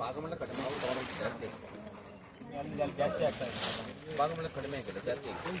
ಭಾಗಮಂಡಲ ಕಡಿಮೆ ಜಾಸ್ತಿ. ಜಾಸ್ತಿ ಆಗ್ತಾ ಇದೆ ಭಾಗಮಂಡಲ ಕಡಿಮೆ ಆಗಿದೆ ಜಾಸ್ತಿ ಆಗಿದೆ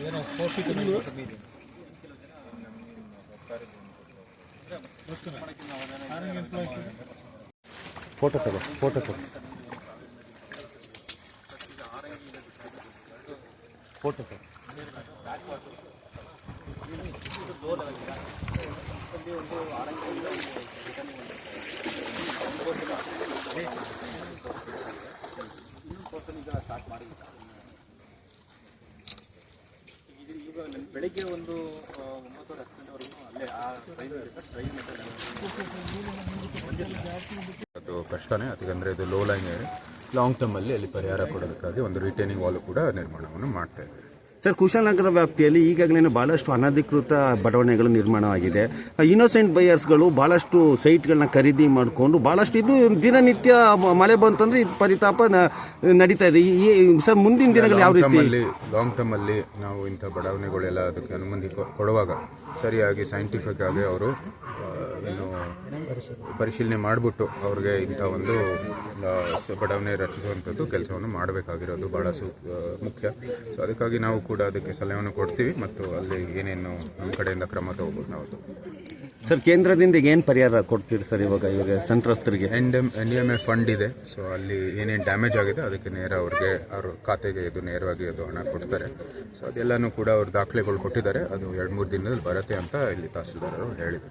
ಏನೋ ತಗೋ ಫೋಟೋ ತಗೋ. ಫೋಟೋ ತಗೋ. ಬೆಳಿಗ್ಗೆ ಒಂದು ಅದು ಕಷ್ಟನೇ ಅದಕ್ಕಂದ್ರೆ ಇದು ಲೋ ಲೈನ್ ಲಾಂಗ್ ಟರ್ಮಲ್ಲಿ ಅಲ್ಲಿ ಪರಿಹಾರ ಕೊಡೋದಕ್ಕಾಗಿ ಒಂದು ರಿಟೈನಿಂಗ್ ವಾಲ್ ಕೂಡ ನಿರ್ಮಾಣವನ್ನು ಮಾಡ್ತಾ ಸರ್ ಕುಶಾಲನಗರ ವ್ಯಾಪ್ತಿಯಲ್ಲಿ ಈಗಾಗಲೇ ಬಹಳಷ್ಟು ಅನಧಿಕೃತ ಬಡಾವಣೆಗಳು ನಿರ್ಮಾಣವಾಗಿದೆ. ಇನ್ನೋಸೆಂಟ್ ಬೈಯರ್ಸ್ಗಳು ಭಾಳಷ್ಟು ಸೈಟ್ಗಳನ್ನ ಖರೀದಿ ಮಾಡಿಕೊಂಡು ಭಾಳಷ್ಟು ಇದು ದಿನನಿತ್ಯ ಮಳೆ ಬಂತಂದ್ರೆ ಇದು ಪರಿತಾಪ ನಡೀತಾ ಇದೆ. ಈ- ಸರ್ ಮುಂದಿನ ದಿನಗಳು ಯಾವ ರೀತಿ ಲಾಂಗ್ ಲಾಂಗ್ ಟರ್ಮಲ್ಲಿ ನಾವು ಇಂಥ ಬಡಾವಣೆಗಳೆಲ್ಲ ಅದಕ್ಕೆ ಅನುಮತಿ ಕೊಡುವಾಗ ಸರಿಯಾಗಿ ಸೈಂಟಿಫಿಕ್ ಆಗಿ ಅವರು ಏನು ಪರಿಶೀಲನೆ. ಮಾಡಿಬಿಟ್ಟು ಅವ್ರಿಗೆ ಇಂಥ ಒಂದು ಬಡಾವಣೆ ರಚಿಸುವಂಥದ್ದು ಕೆಲಸವನ್ನು ಮಾಡಬೇಕಾಗಿರೋದು ಭಾಳ ಸು ಮುಖ್ಯ. ಸೊ ಅದಕ್ಕಾಗಿ ನಾವು ಕೂಡ ಅದಕ್ಕೆ ಸಲಹೆಯನ್ನು ಕೊಡ್ತೀವಿ ಮತ್ತು ಅಲ್ಲಿ ಏನೇನು ನಮ್ಮ ಕಡೆಯಿಂದ ಕ್ರಮ ತಗೋಬೋದು ನಾವು. ಸರ್ ಕೇಂದ್ರದಿಂದ ಏನು ಪರಿಹಾರ ಕೊಡ್ತೀರಿ ಸರ್ ಇವಾಗ ಇವಾಗ ಸಂತ್ರಸ್ತರಿಗೆ? N M N M A fund ಇದೆ. ಸೊ ಅಲ್ಲಿ ಏನೇನು ಡ್ಯಾಮೇಜ್ ಆಗಿದೆ ಅದಕ್ಕೆ ನೇರ ಅವ್ರಿಗೆ ಅವ್ರ ಖಾತೆಗೆ ಇದು ನೇರವಾಗಿ ಅದು ಹಣ ಕೊಡ್ತಾರೆ. ಸೊ ಅದೆಲ್ಲನೂ ಕೂಡ ಅವ್ರ ದಾಖಲೆಗಳು ಕೊಟ್ಟಿದ್ದಾರೆ. ಅದು ಎರಡು ಮೂರು ದಿನದಲ್ಲಿ ಬರುತ್ತೆ ಅಂತ ಇಲ್ಲಿ ತಹಸೀಲ್ದಾರರು ಹೇಳಿದರು.